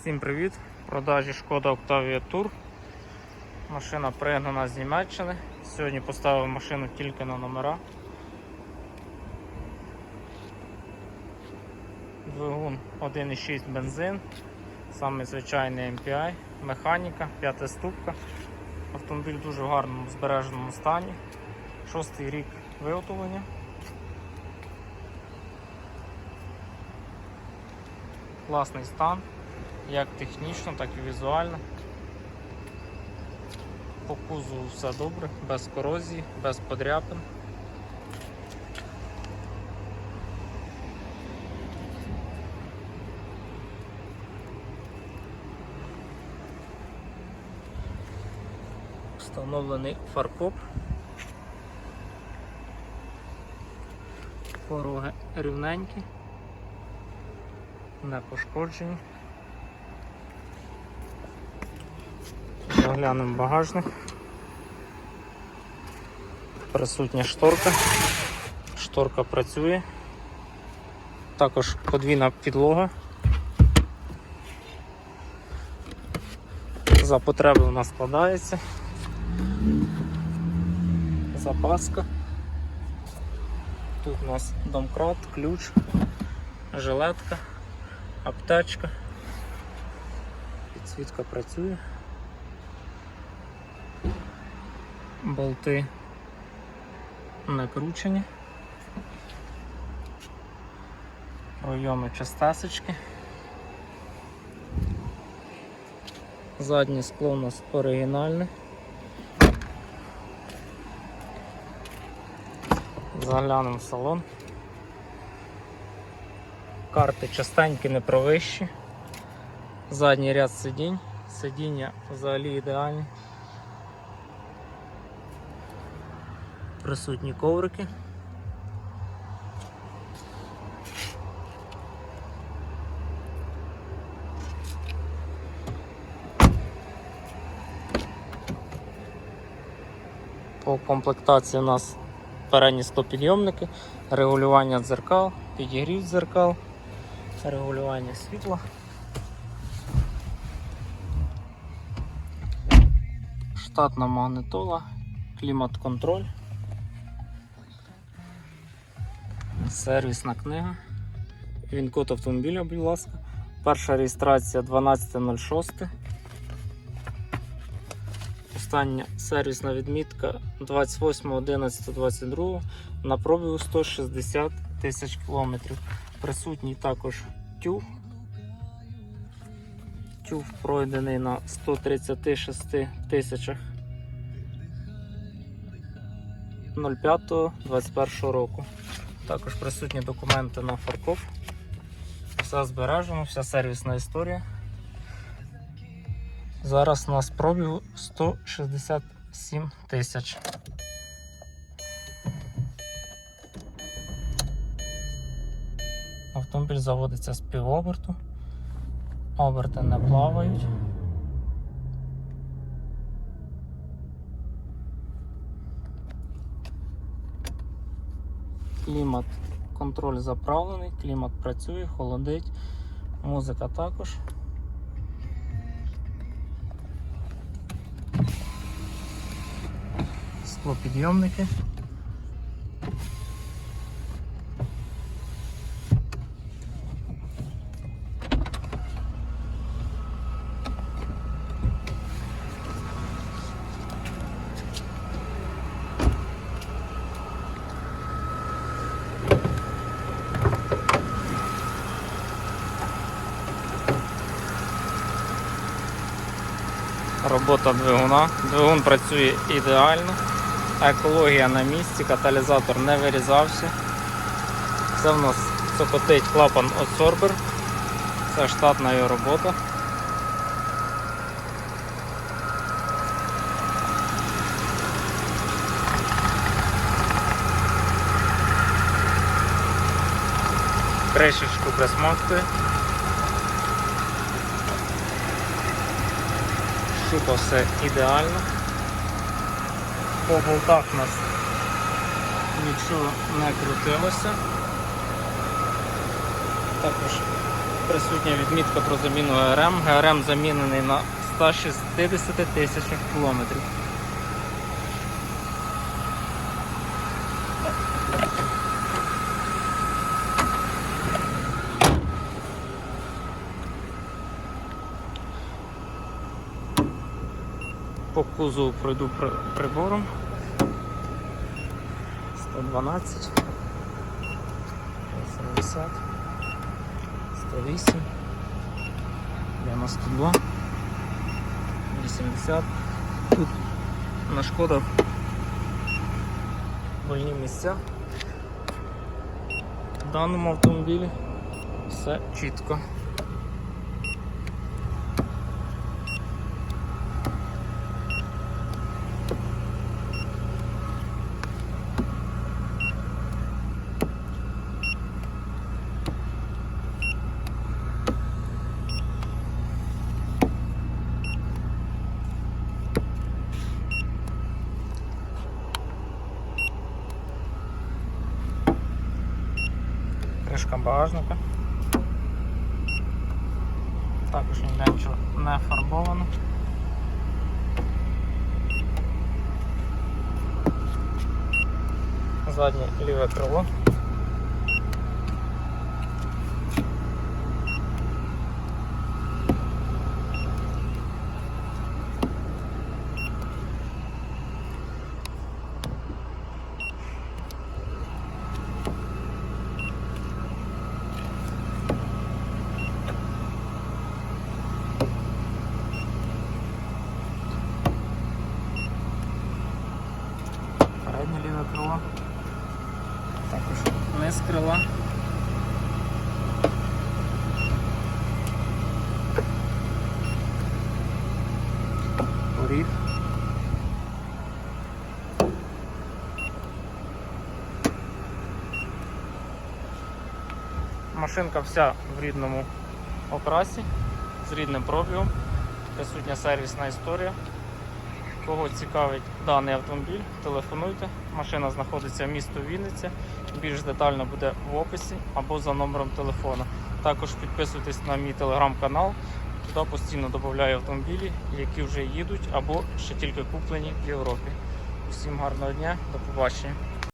Всім привіт! В продажі шкода Octavia Tour. Машина пригнана з Німеччини. Сьогодні поставив машину тільки на номера. Двигун 1,6 бензин, саме звичайний MPI, механіка, п'ята ступка. Автомобіль в дуже гарному збереженому стані. Шостий рік виготовлення. Класний стан, як технічно, так і візуально. По кузову все добре, без корозії, без подряпин. Встановлений фаркоп. Пороги рівненькі не пошкоджені. Заглянемо багажник. Присутня шторка. Шторка працює. Також подвійна підлога. За потреби вона складається. Запаска. Тут у нас домкрат, ключ, жилетка аптечка. Підсвітка працює. Болти накручені. Пройоми частасочки. Заднє скло у нас оригінальне. Заглянемо в салон. Карти частенькі не провищі. Задній ряд сидінь. Сидіння взагалі ідеальні. Присутні коврики. По комплектації у нас передні склопідйомники, регулювання дзеркал, підігрів дзеркал, регулювання світла. Штатна магнитола, клімат-контроль, сервісна книга. Він код автомобіля, будь ласка. Перша реєстрація 12.06. Остання сервісна відмітка 28.11.22 на пробігу 160 тисяч кілометрів. Присутній також тюг. Тюг пройдений на 136 тисячах 05.21 року. Також присутні документи на фаркоп. Все збережено, вся сервісна історія. Зараз у нас пробігу 167 тисяч. Автомобіль заводиться з півоберту. Оберти не плавають. Клімат, контроль заправлений, клімат працює, холодить, музика також. Склопідйомники. Робота двигуна. Двигун працює ідеально. Екологія на місці, каталізатор не вирізався. Це в нас цокотить клапан Отсорбер. Це штатна його робота. Кришечку присмоктує. Шупа все ідеально. По болтах у нас нічого не крутилося. Також присутня відмітка про заміну ГРМ. ГРМ замінений на 160 тисячах кілометрів. По кузову пройду при- прибором. 112, 80, 108, 92, 80. Тут на шкодах вольні місця. В даному автомобілі все чітко. Кришка багажника. Також ніде нічого не фарбовано. Заднє ліве крило. Низ крила. Машинка вся в рідному окрасі, з рідним пробігом. Присутня сервісна історія. Кого цікавить даний автомобіль, телефонуйте. Машина знаходиться в місті Вінниця. Більш детально буде в описі або за номером телефону. Також підписуйтесь на мій телеграм-канал. Туди постійно додаю автомобілі, які вже їдуть або ще тільки куплені в Європі. Усім гарного дня, до побачення.